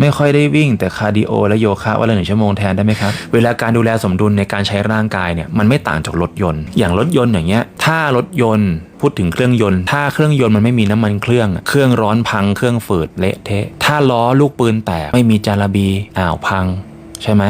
ไม่ค่อยได้วิ่งแต่คาร์ดิโอและโยคะวันละหนึ่งชั่วโมงแทนได้ไหมครับ เวลาการดูแลสมดุลในการใช้ร่างกายเนี่ยมันไม่ต่างจากรถยนต์ อย่างรถยนต์อย่างเงี้ยถ้ารถยนต์พูดถึงเครื่องยนต์ ถ้าเครื่องยนต์มันไม่มีน้ำมันเครื่อง เครื่องร้อนพัง เครื่องฝืดเละเทะ ถ้าล้อลูกปืนแตกไม่มีจาระบีอ้าวพัง ใช่ไหม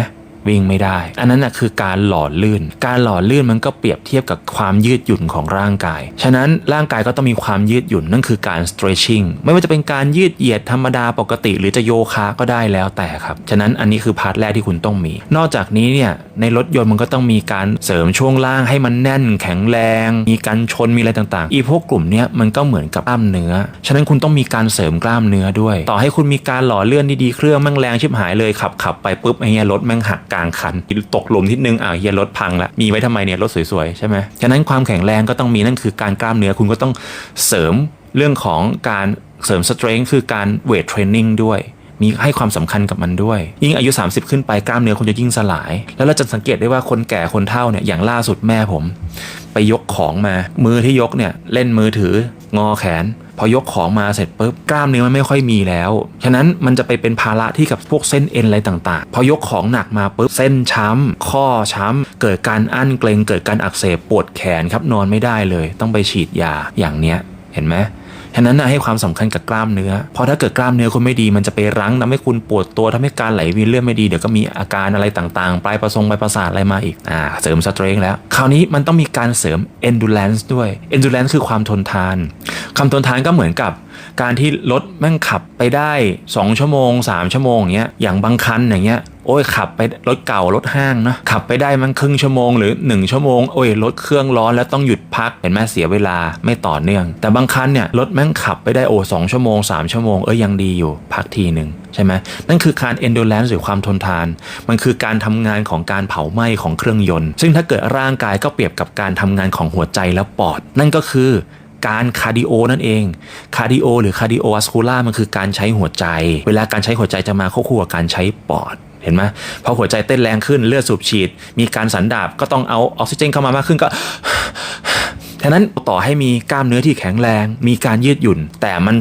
วิ่งไม่ได้ อันนั้นนะคือการหล่อลื่น การหล่อลื่นมันก็เปรียบเทียบกับความยืดหยุ่นของร่างกาย ฉะนั้นร่างกายก็ต้องมีความยืดหยุ่นนั่นคือการ stretching ไม่ว่าจะเป็นการยืดเหยียดธรรมดาปกติ หรือจะโยคะก็ได้แล้วแต่ครับ ฉะนั้นอันนี้คือพาร์ทแรกที่คุณต้องมี นอกจากนี้เนี่ยในรถยนต์มันก็ต้องมีการเสริมช่วงล่างให้มันแน่นแข็งแรง มีการชนมีอะไรต่างๆ อีพวกกลุ่มเนี้ยมันก็เหมือนกับกล้ามเนื้อ ฉะนั้นคุณต้องมีการเสริมกล้ามเนื้อด้วย ต่อให้คุณมีการหล่อเลื่อนดีๆเครื่องแม่งแรงชิบหายเลยขับขับไปปุ๊บไอ้เหี้ยรถแม่งหักกลางคันตกหลุมทิดนึงอ่าวเฮียรถพังละมีไว้ทำไมเนี่ยรถสวยๆใช่ไหมฉะนั้นความแข็งแรงก็ต้องมีนั่นคือการกล้ามเนื้อคุณก็ต้องเสริมเรื่องของการเสริมสเตรนจ์คือการเวทเทรนนิ่งด้วย มีให้ความสำคัญกับมันด้วย ยิ่งอายุ 30 ขึ้นไปกล้ามเนื้อคุณจะยิ่งสลาย แล้วเราจะสังเกตได้ว่าคนแก่คนเฒ่าเนี่ยอย่างล่าสุดแม่ผม ไปยกของมา มือที่ยกเนี่ยเล่นมือถืองอแขน พอยกของมาเสร็จปุ๊บกล้ามเนื้อมันไม่ค่อยมีแล้ว ฉะนั้นมันจะไปเป็นภาระที่กับพวกเส้นเอ็นอะไรต่างๆ พอยกของหนักมาปุ๊บเส้นช้ำ ข้อช้ำ เกิดการอั้นเกรงเกิดการอักเสบปวดแขนครับนอนไม่ได้เลย ต้องไปฉีดยาอย่างเนี้ยเห็นไหม ฉะนั้นนะให้ความสำคัญกับกล้ามเนื้อ เพราะถ้าเกิดกล้ามเนื้อคุณไม่ดีมันจะไปรั้งทำให้คุณปวดตัวทำให้การไหลเวียนเลือดไม่ดีเดี๋ยวก็มีอาการอะไรต่างๆ ปลายประสงปลายประสาทอะไรมาอีกอ่าเสริมสเตร n g แล้ว คราวนี้มันต้องมีการเสริม endurance ด้วย endurance คือความทนทานควาทนทานก็เหมือนกับการที่รถแม่งขับไปได้ 2 ชั่วโมง 3 ชั่วโมงอย่างเงี้ยอย่างบางคันอย่างเงี้ย โอ้ยขับไปรถเก่ารถห้างเนาะขับไปได้มันครึ่งชั่วโมงหรือ 1 ชั่วโมงโอ้ยรถเครื่องร้อนแล้วต้องหยุดพักเห็นไหมเสียเวลาไม่ต่อเนื่อง แต่บางคันเนี่ยรถแม่งขับไปได้โอ้สองชั่วโมง 3 ชั่วโมงเอ้ยยังดีอยู่พักทีหนึ่งใช่ไหมนั่นคือการ endurance หรือความทนทาน มันคือการทำงานของการเผาไหม้ของเครื่องยนต์ ซึ่งถ้าเกิดร่างกายก็เปรียบกับการทำงานของหัวใจและปอด นั่นก็คือการคาร์ดิโอนั่นเอง คาร์ดิโอหรือคาร์ดิโอวัสคูล่ามันคือการใช้หัวใจ เวลาการใช้หัวใจจะมาควบคู่กับการใช้ปอด เห็นไหมพอหัวใจเต้นแรงขึ้นเลือดสูบฉีด มีการสันดาบก็ต้องเอาออกซิเจนเข้ามามากขึ้นก็ฉะนั้นต่อให้มีกล้ามเนื้อที่แข็งแรง มีการยืดหยุ่น แต่มัน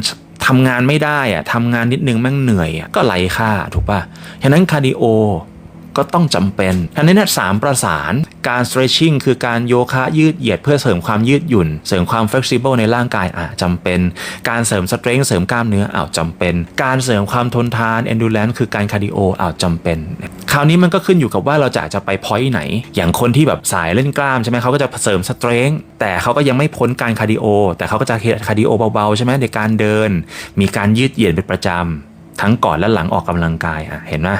ทำงานไม่ได้อะทำงานนิดนึงแม่งเหนื่อยอะก็ไหลค่าถูกป่ะฉะนั้นคาร์ดิโอ ก็ต้องจำเป็นอันนี้เนี่ยสามประสานการ stretching คือการโยคะยืดเหยียดเพื่อเสริมความยืดหยุ่น เสริมความ flexible ในร่างกายอะจำเป็น การเสริม strength เสริมกล้ามเนื้ออ้าวจำเป็น การเสริมความทนทาน endurance คือการคาร์ดิโออ้าวจำเป็น คราวนี้มันก็ขึ้นอยู่กับว่าเราจะจะไป point ไหน อย่างคนที่แบบสายเล่นกล้ามใช่ไหมเขาก็จะเสริม strength แต่เขาก็ยังไม่พ้นการคาร์ดิโอแต่เขาก็จะคาร์ดิโอเบาๆใช่ไหมในการเดิน มีการยืดเหยียดเป็นประจำ ทั้งก่อนและหลังออกกำลังกายอะเห็นไหม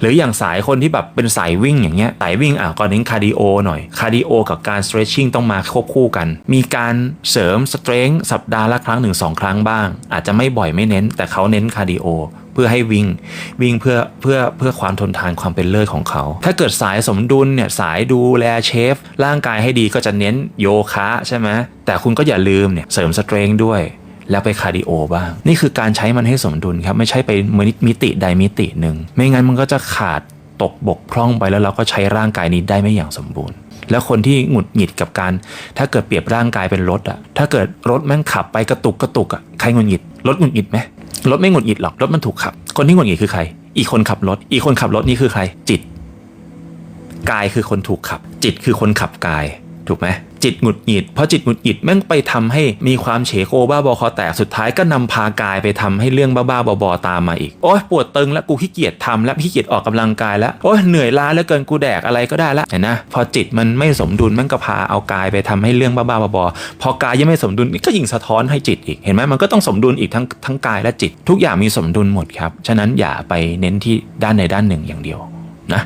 หรืออย่างสายคนที่แบบเป็นสายวิ่งอย่างเงี้ยสายวิ่งอะก็เน้นคาร์ดิโอหน่อยคาร์ดิโอกับการ stretching ต้องมาควบคู่กัน มีการเสริม strength สัปดาห์ละครั้งหนึ่งสองครั้งบ้าง อาจจะไม่บ่อยไม่เน้น แต่เขาเน้นคาร์ดิโอเพื่อให้วิ่งวิ่งเพื่อเพื่อเพื่อความทนทานความเป็นเลิศของเขา ถ้าเกิดสายสมดุลเนี่ยสายดูแลเชฟ ร่างกายให้ดีก็จะเน้นโยคะใช่ไหมแต่คุณก็อย่าลืมเนี่ยเสริม strength ด้วย แล้วไปคาร์ดิโอบ้าง นี่คือการใช้มันให้สมดุลครับ ไม่ใช่ไปมิติใดมิติหนึ่ง ไม่งั้นมันก็จะขาดตกบกพร่องไปแล้วเราก็ใช้ร่างกายนี้ได้ไม่อย่างสมบูรณ์ แล้วคนที่หงุดหงิดกับการ ถ้าเกิดเปรียบร่างกายเป็นรถอะถ้าเกิดรถแม่งขับไปกระตุกกระตุกอะใครหงุดหงิดรถหงุดหงิดไหมรถไม่หงุดหงิดหรอกรถมันถูกขับ คนที่หงุดหงิดคือใคร อีกคนขับรถ อีกคนขับรถนี่คือใคร จิต กายคือคนถูกขับ จิตคือคนขับกาย ถูกไหม จิตหงุดหงิดเพราะจิตหงุดหงิดแม่งไปทำให้มีความเฉโกบ้าบอคอแตกสุดท้ายก็นำพากายไปทำให้เรื่องบ้าๆบอๆตามมาอีกโอ้ยปวดตึงแล้วกูขี้เกียจทำแล้วขี้เกียจออกกำลังกายแล้วโอ้ยเหนื่อยล้าเหลือเกินกูแดกอะไรก็ได้ละเห็นนะพอจิตมันไม่สมดุลแม่งก็พาเอากายไปทำให้เรื่องบ้าๆบอๆพอกายยังไม่สมดุลก็ยิ่งสะท้อนให้จิตอีกเห็นไหมมันก็ต้องสมดุลอีกทั้งทั้งกายและจิต ทุกอย่างมีสมดุลหมดครับฉะนั้นอย่าไปเน้นที่ด้านใดด้านหนึ่งอย่างเดียวนะ